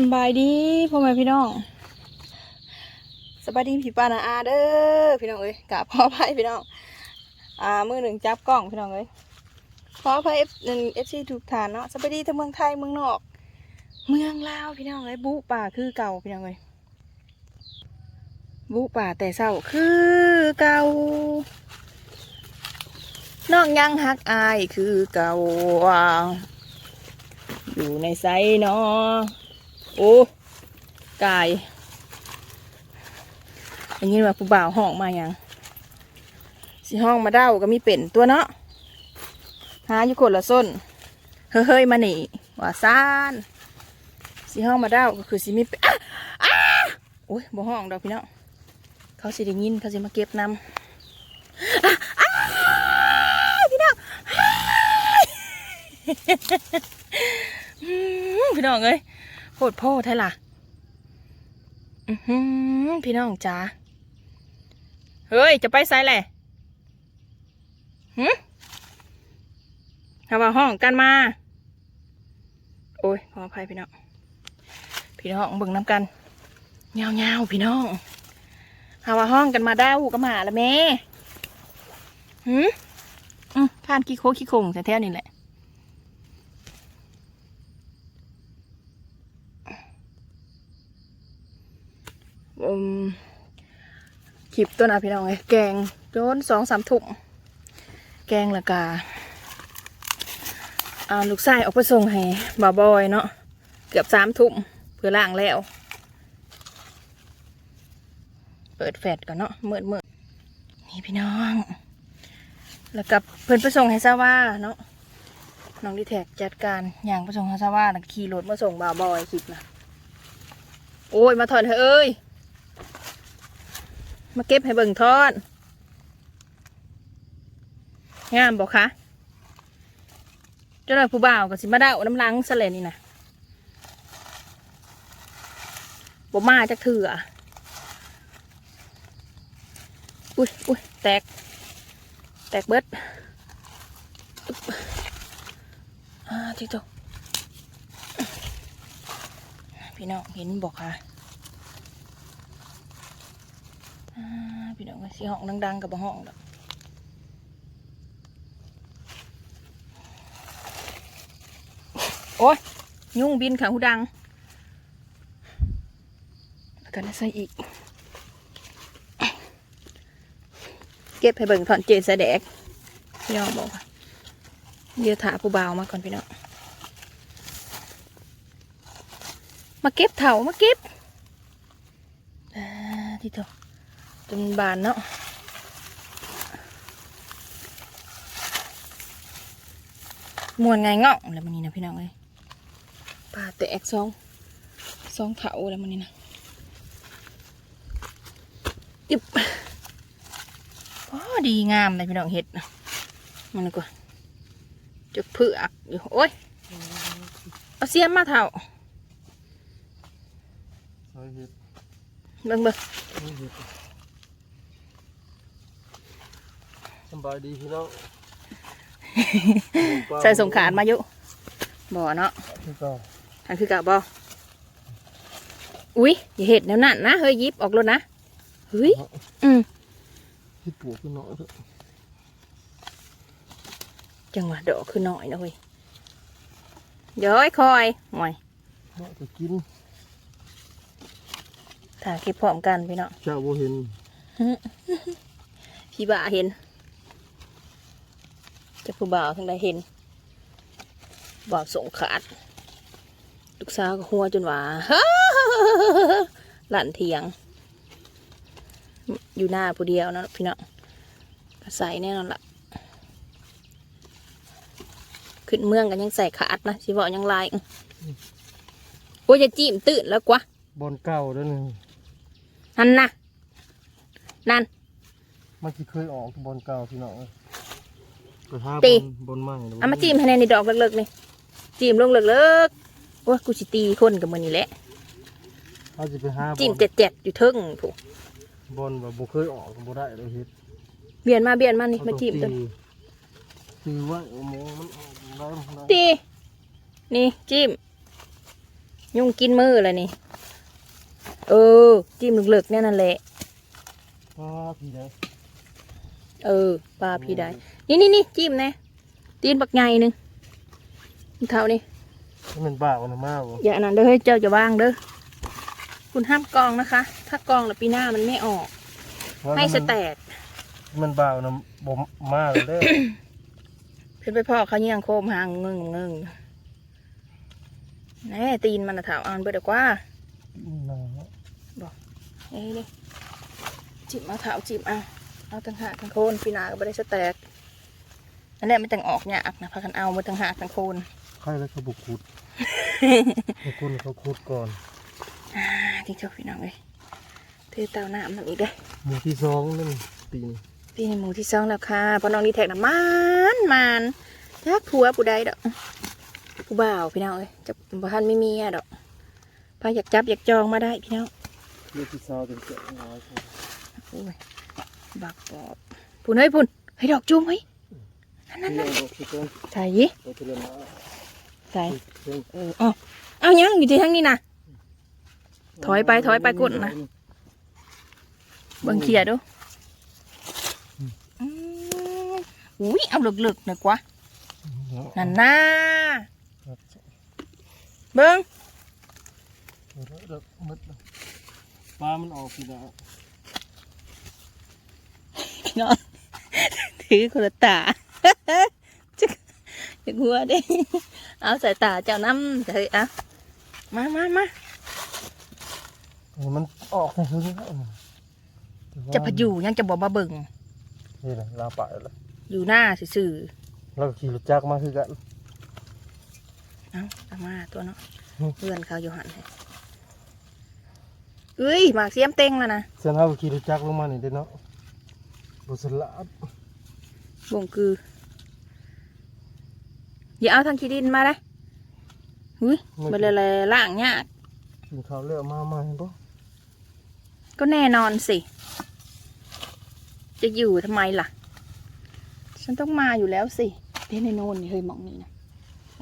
สบายดีพ่อแม่พี่น้องสบายดีพี่ป้านาอาเด้อพี่น้องเอ้ยกะพ่อพายพี่น้องอ่ามือหนึ่งจับกล้องพี่น้องเอ้ยขอพายเอฟหนึ่งเอฟซีถูกฐานเนาะสบายดีทั้งเมืองไทยเมืองนอก เมืองลาวพี่น้องเอ้ยบุป่าคือเก่าพี่น้องเอ้ยบุป่าแต่เศร้าคือเก่านองยังฮักอายคือเก่าอยู่ในไซเนาะ โอ้กายอย่างนี้ว่าผู้บ่าวห้องมาอย่างสิห้องมาเด้าก็มีเป็นตัวเนาะหาอยู่คนละส้นเฮ้ยเฮ้ยมาหนีว่าซ่านสิห้องมาเด้าก็คือสิมีเป็นอ้าโอ้ยบ่ห้องดอกพี่น้องเขาสิได้ยินเขาสิมาเก็บนำอ้าอ้าพี่น้องอ้าอืมพี่น้องเอ้ย โพดโพดไทล่ะอือหือพี่น้องจ๋าเฮ้ย จะไปไซแหละหืมทำว่าห้องกันมา โอ้ยขออภัยพี่น้อง พี่น้องเบิ่งน้ำกันเงาเงาพี่น้องหาว่าห้องกันมาได้หูก็มาละแม่หืมอืมผ่านขี้โคขี้โคงแต่แท้ๆนี่แหละ อืม คลิปตัวนะพี่น้องไอ้ยแกงโจนสองสามถุงแกงละกาอ่าลูกชายออกไปส่งให้บ่าวบอยเนาะเกือบสามถุงเพื่อล่างแล้ว เปิดแฟดก่อนเนาะเมื่อเมื่อนี่พี่น้อง แล้วกับเพื่อนไปส่งให้ซาว่าเนาะน้องดีแท็กจัดการอย่างไปส่งให้ซาว่าขี่รถมาส่งบ่าวบอยคลิปนะโอ้ยมาถอนเถอะเอ้ย มาเก็บให้เบิ่งทอด งามบอกคะเจ้าหน่อยผู้บ่าวกับสิมาเดาน้ำลังสเลนี่นะบ่มาจากเถื่ออุ้ยอุ้ยแตก แตกเบิดอึ๊บอ่าที่ตัวพี่น้องเห็นบอกค่ะ อ่า พี่น้องสีห้องดังๆกับบ่ห้องดอกโอ้ยยุ่งบินขาหูดังก็ได้ใส่อีก เก็บให้เบิ่งถอนเจสแดกพี่น้องบอกเดี๋ยวถาผู้เบามาก่อนพี่น้องมาเก็บเถามาเก็บอ่าที่ตัว จนบานเนาะมวนไงเงาะแล้วมันนี่นะพี่น้องเอ้ยปลาแตกซองซองเถาแล้วมันนี่นะอิบพอดีงามเลยพี่น้องเห็ดนะมันนี่กว่าจะเผือกอยู่โอ้ยเอาเสียมมาเถาใส่เห็ดเบิ่งเบิ่ง ใส่เห็ดส บายดีพี่น้องใส่สงขารมาอยู่บ่เนาะพี่เก่าอันคือกะบออุ๊ยอย่าเห็ดแนวนั้นนะเฮ้ยหยิบออกรถนะเฮ้ยอืมที่ปลูกขึ้นหน่อยเถอะจังหวะดอกคือหน่อยนะเฮ้ยเดี๋ยวไอ้คอยหน่อยเนาะจะกินถ่ายคลิปพร้อมกันพี่เนาะเจ้าบ่เห็นพี่บ่าเห็น จะผู้บ่าวทั้งใดเห็น บ่าวส่งขาดลูกสาวก็หัวจนว่าหลั่นเถียง อยู่หน้าผู้เดียวเนาะพี่เนาะก็ใส่แน่นอนละขึ้นเมืองกันยังใส่ขาดนะสิบอกยังลายอื้อโอ้ยจะจิ้มตื่นแล้วกว่าบอนเก่าเด้วนี่นั่นนะนั่นมันที่เคยออกบอนเก่าพี่น้องเอ้ยไปหา ตีบอนบอนใหม่แล้วเอามาจิ้มให้ในนี่ดอกเลิกๆนี่จิ้มลงเลิกๆโอ้ยกูสิตีคนกับมันนี่แหละเขาจะไปหาจิ้มบอนเจ็ดๆอยู่เทึ่งถูกบอนแบบบ่เคยออกบ่ได้เลยเฮ็ดเบียนมาเบียนมานี่เขมาต้องจิ้มตัวตีตีไว่าโอ้โหมันออกได้ได้ตีนี่จิ้มยุ่งกินมือเลยนี่ เออ จิ้มลึกๆเนี่ยนั่นแหละป้าพี่นะ เออปลาพี่ได้นี่นี่นี่จิ้มแน่ตีนบักใหญ่หนึ่งเท่านี้นี่มันบ้าวันมากวะอย่าอันนั้นเด้อเฮ้ยเจ้าจะว่างเด้อคุณห้ามกองนะคะ ถ้ากองแล้วปีหน้ามันไม่ออก ให้สแตกมันบ้าวันบ่มมากเลยเด้อเพิ่นไปพ่อเขาเยี่ยงโคมหางงึงงึงแน่ตีนมันน่ะเถาเอ่านเบิดดีกว่าน่าเอ้ยนี่จิบเอาเถาจิบเอา เอาตั้งหากทั้งโคนปีหน้าก็ไม่ได้สแตกอันนี้มันจังออกยากนะพากันเอามาตั้งหากทั้งโคนใครแล้วเขาบุกขุดให้คุณเขาขุดก่อนอ่าที่เจ้าพี่น้องเลยถือเตาน้ำน้ำอีกเด้อหมู่ที่สองนั่นปีนี้ปีนี้หมูที่สองแล้วค่ะเพอน้องนี่แท็กน้ำมันมันยักผัวผู้ใดดอกผู้บ่าวพี่น้องเอ้ยจะบ้านไม่มีอะดอกพาอยากจับอยากจองมาได้พี่น้องหมู่ที่สองเป็นเจ้าน้อยครับโอ้ย บักปอบพุ่นเฮ้ยพุ่นเฮ้ยดอกจุ้มเฮ้ยนั่นนั่นเรื่นั่อนงบอกคือต้นใส่ยี่เราจะเรียนมาใส่เรื่องเอออ๋อเอายังอยู่ที่ทั้งนี้นะถอยไปถอยไปกดนะเบิ่งเขียดูอืมอุ้ยเอาลึกๆหน่อยกว่านั่นน่าเบิ่งปลามันออกพี่นะพี่ น้องถือคนละตาจะจะกลัวเด้เอาใส่ตาเจ้าน้ำเฮ้ยอะมามามามันออกในพื้นแล้วจะพอยู่ยังจะบอกมาเบิ่งนี่แหละลาป่าแล้วอยู่หน้าซื่อเราขี่รถจักรมาคือกันๆเอาตามมาตัวเนาะอืมเพื่อนเขาอยู่หันเลยเอ้ยหมากเสียมเต็งแล้วนะเส้นเราขี่รถจักรลงมานี่เด้อเนาะ บุษลาดบ่งคือ อย่าเอาทางขี้ดินมาเลยหุ้ยมันเลยเลยล่างยากกินข้าวเลือมาใหม่ปะก็แน่นอนสิ จะอยู่ทำไมล่ะ ฉันต้องมาอยู่แล้วสิเด้ในโน่นนี่เฮ้ยหมองนี่นะ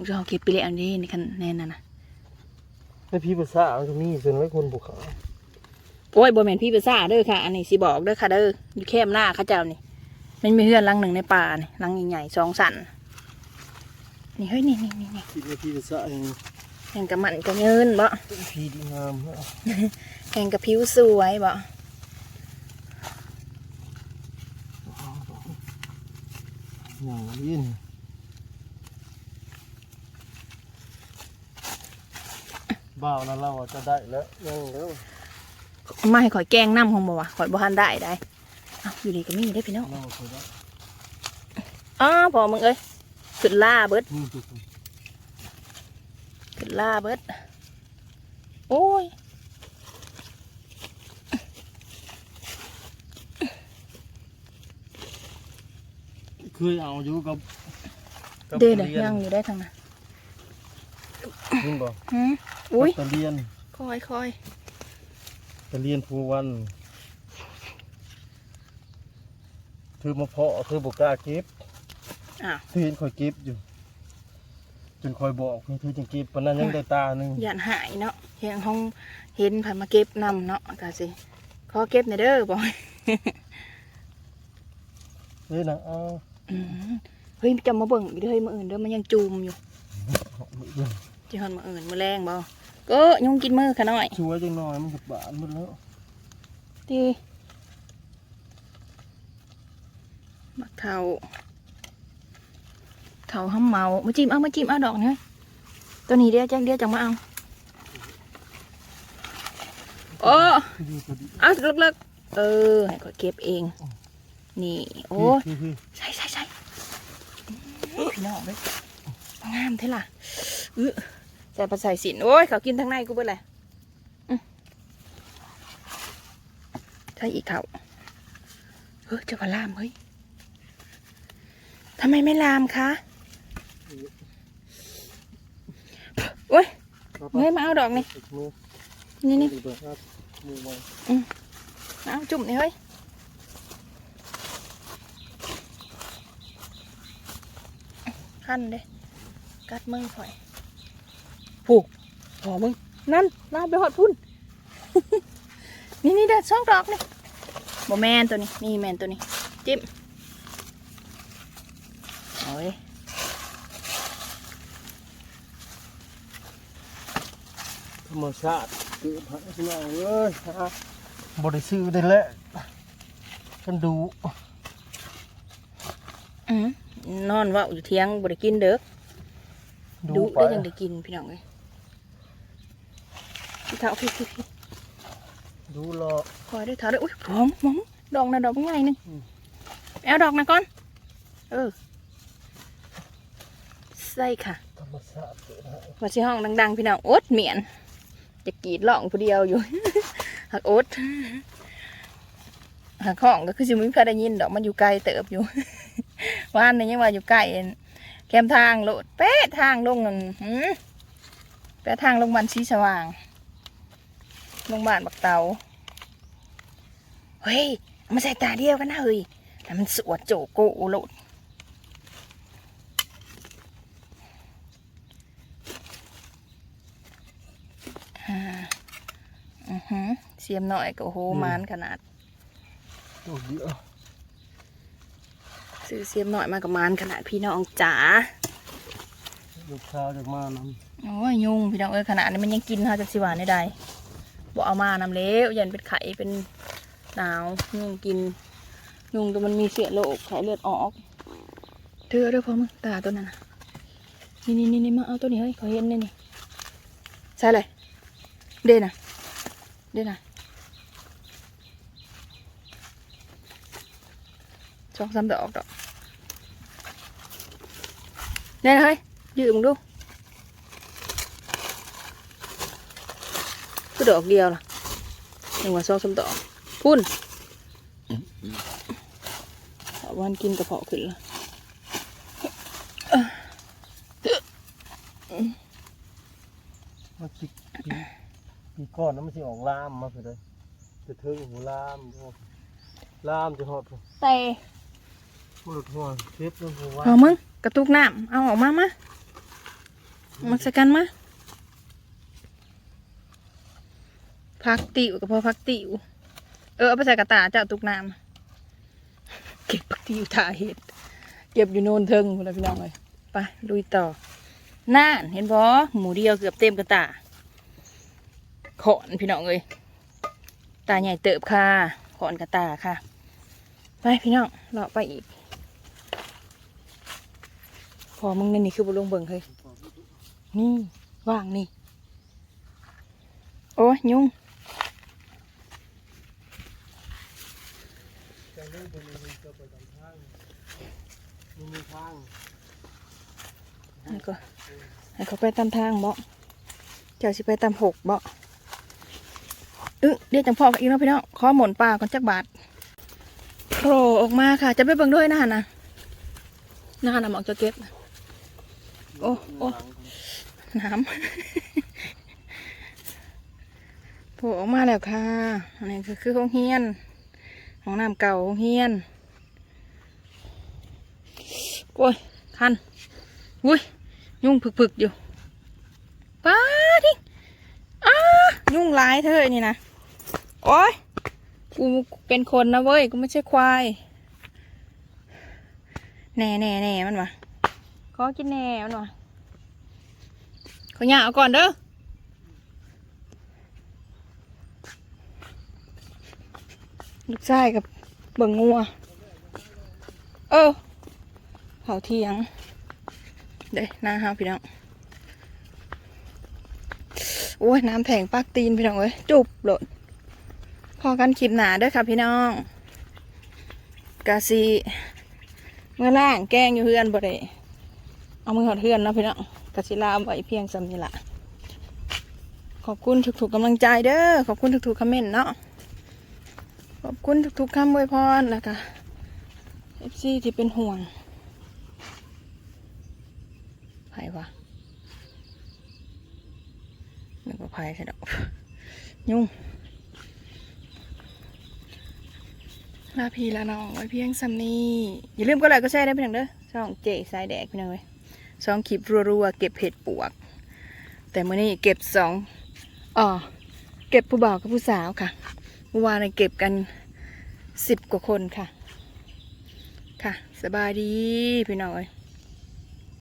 เราเก็บไปแล้วนี่ในคันแน่นอนนะไอพี่ภาษามันก็มีเส้นไว้คนบุกเขา โอ้ยบแมนพี่ภาษาเด้อค่ะ อันนี้สิบอกเด้อค่ะเด้ออยู่แคมหน้าเข้าเจ้านี่มันมีเฮือนหลังหนึ่งในป่านี่หลังใหญ่ๆสองสันนี่เฮ้ยนี่นี่นี่นี่คิดว่าพี่ภาษาเองแห่งกับมันกับเงินบ่พี่ดีงามเนอะแห่งกับผิวสวยบ่อย่างนี้นี่บ้าวนั้นเราอะจะได้แล้วยังแล้ว มาให้ข่อยแกงน้ำของบ่วะข่อยบ่ทันได้ได้อ้าวอยู่ดีก็มีได้อพี่น้องเราเคยได้อ้าวพอมึงเอ้ยขึ้นล่าเบิดนี่คือขึ้นล่าเบิดโอ้ยเคยเอาอยู่กับกับเด้อเด้อตะยังอยู่ได้ทางนั้นนี่บ่หืมอุ้ยตะเลียนคอยคอยตะเลียนภูวันเธอมาเพาะเธอบอกกล้าเก็บอ้าวเธอเห็นคอยเก็บอยู่ จนคอยบอกให้เธอจังเก็บปานนั้นยังได้ตาหนึ่งย่านหายเนาะเฮียงห้องเห็นผ่านมาเก็บนำเนาะกะสิขอเก็บในอยเด้อบอกเฮ้ยนะเอาอืมเฮ้ยจะมาเบิ่งอีกเด้อเฮ้ยมืออื่นเด้อมันยังจูมอยู่เอามือเบิ่งจีฮอนมืออื่นมือแรงบ่ ก็ยุงกินมือขาน้อยช่วยจังหน่อยมันกับบานหมดแล้วดีมักเทาเทาห้ำเมามาจิ้มเอามาจิ้มเอาดอกนี่ตัวนี้เดียวจังเดียวจังมาเอาโอ้คือพอดีเอาเลิกๆเออให้ข่อยเก็บเอง นี่ โอ้ยคือคือใช่ใช่ใช่พี่น้องเลยงามเท่ล่ะเออ ใส่ปลาใส่สินโอ้ยเขากินทั้งในกูเบิดเลยอื้อใช่อีกเท่าเฮ้ยจะมาลามเฮ้ยทำไมไม่ลามคะโอ้ยเฮ้ยมาเอาดอกนี่นี่นี่เบิ่งครับมือาเอาจุ่มนี่เฮ้ยขั้นเด้กัดมือข่อย ผูกพอมึงนั่นลายไปหอดพุ่น นี่นี่เด็ดช่องดอกนี่บแมนตัวนี้ นี่แมนตัวนี้ จิ้มโอ้ยธรรมชาติคือพระพี่น้องเอ้ยฮะบ่ได้ซื้อได้แหละกันดูอืมนอนเว่าอยู่เที่ยงบ่ได้กินเด้อดูดูไปได้ยังได้กินพี่น้องเลย พี่เท้าพี่พี่พี่ดูรอคอยได้เท้าได้อุ้ยพร้อมมองดอกนะดอกใหญ่หนึงอืมเอาดอกนะก่อน เออใส่ค่ะธรรมชาติเกิดให้ว่าชิห้องดัง ๆ พี่น้องโอ๊ตเหมียน จะกรีดร้องผู้เดียวอยู่หักโอ๊ตหักห้องก็คือสิมิพอได้ยินดอกมันอยู่ไกลเติบอยู่ว่านนี่ยังว่าอยู่ใกล้แคมทางโลดแป๊ะทางลงนั่นหืมแป๊ะทางลงบันชีสว่าง ลงบ้านบักเตาเฮ้ยเอามาใส่ตาเดียวกันนะเฮ้ยแต่มันสวดโจโกโลดอ่าอือหือเสียมหน่อยก็โอ้โหมานขนาดดูเดียวซื้อเสียมหน่อยมากับมานขนาดพี่น้องจ๋าลูกชาวจากมานำโอ้ยยุงพี่น้องเอ้ยขนาดนี้มันยังกินเฮาจากสิหวานได้ใด บ่เอามานำเล้วยันเป็นไข่เป็นหนาวยุงกิน ยุงตัวมันมีเสียโรคไข้เลือดออกเธอเด้อพอมึงตาตัวนั้นนี่นี่นี่นี่มาเอาตัวนี้เฮ้ยเขาเห็นนี่นี่ใช่เลยเด่นน่ะเด่นน่ะสองสามดอกดอกเด่นเฮ้ยยืมมึงดู ก็ดอกเดียวล่ะหนึ่งวันสองสามดอกพุ่นเอาวันกินกระเพาะขึ้นละมาจิกปีปีก้อนนั้นมันสิออกลามมาคือเลยจะถึงหูลามดูลามจะหอดแต่มันหลุดหัวเช็ดจนหัวเอามึงกระตุกน้ำเอาออกมามามาใส่กันมา พักติวกับพอพักติว เออเอาไปใส่กระตาเจ้าตุกน้ำเก็บพักติวถ่าเห็ด เก็บอยู่โนนเทิงเลยพี่น้องเลยไปลุยต่อน่านเห็นบ่หมูเดียวเกือบเต็มกระตาขอนพี่น้องเลยตาใหญ่เติบค่ะขอนกระตาค่ะ ไปพี่น้องเลาะไปอีก พอมึงนี่นี่คือบุลงเบิ่งเฮ้ยนี่ว่างนี่ โอ้ยยุง จะเล่นเป็นมันจะไปตามทางมันมีทาง ให้ก็ให้เขาไปตามทางบ่เจ้าสิไปตามหกบ่อึเดี๋ยวจังพ่อกันอีกเนาะพี่น้องขอหมุนป่าก่อนจักบาทโผล่ออกมาค่ะ จะไปเบิ่งด้วยนะฮะนะนะฮะนะหมอกจะเก็บโอ้โอ้น้ำโผล่ออกมาแล้วค่ะ อันนี้คือคือห้องเฮียนห้องน้ำเก่าห้องเฮียน โอ้ยคันอุ้ยยุ่งผึกๆอยู่ป้าดิอ้ายุ่งหลายเธอนี่นะโอ้ยกูเป็นคนนะเว้ยกูไม่ใช่ควายแน่แน่แน่มันวะขอกินแน่มันวะขอหยาเอาก่อนเด้อลูกชายกับเบิ่งงัว เออ เผาเทียง เด้หน้าห้าพี่น้อง โอ้ยน้ำแทงปากตีนพี่น้องเอ้ยจุบโหลดพอกันคลิปหนาเด้อค่ะพี่น้องกาซีเมื่อล่างแกล้งอยู่เฮือนบ่ได้เอามือหอดเฮือนนะพี่น้องกสิลาไว้เพียงสำนี้ละขอบคุณทุกๆกำลังใจเด้อขอบคุณทุกๆคอมเมนต์เนาะขอบคุณทุกๆคำอวยพรแล้วก็เอฟซีที่เป็นห่วง ไผวะนึกว่าไผใช่ดอกยุ่งลาพีลาน้องไว้เพียงสำนี้อย่าลืมก็ไลค์ก็แชร์ได้เพียงเด้อช่องเจ๊สายแดกพี่น้องเลยสองคลิปรัวๆเก็บเห็ดปวก แต่เมื่อนี้เก็บสองอ๋อเก็บผู้บ่าวกับผู้สาวค่ะเมื่อวานเนยเก็บกันสิบกว่าคนค่ะ ค่ะ สบายดีพี่น้องเอ้ย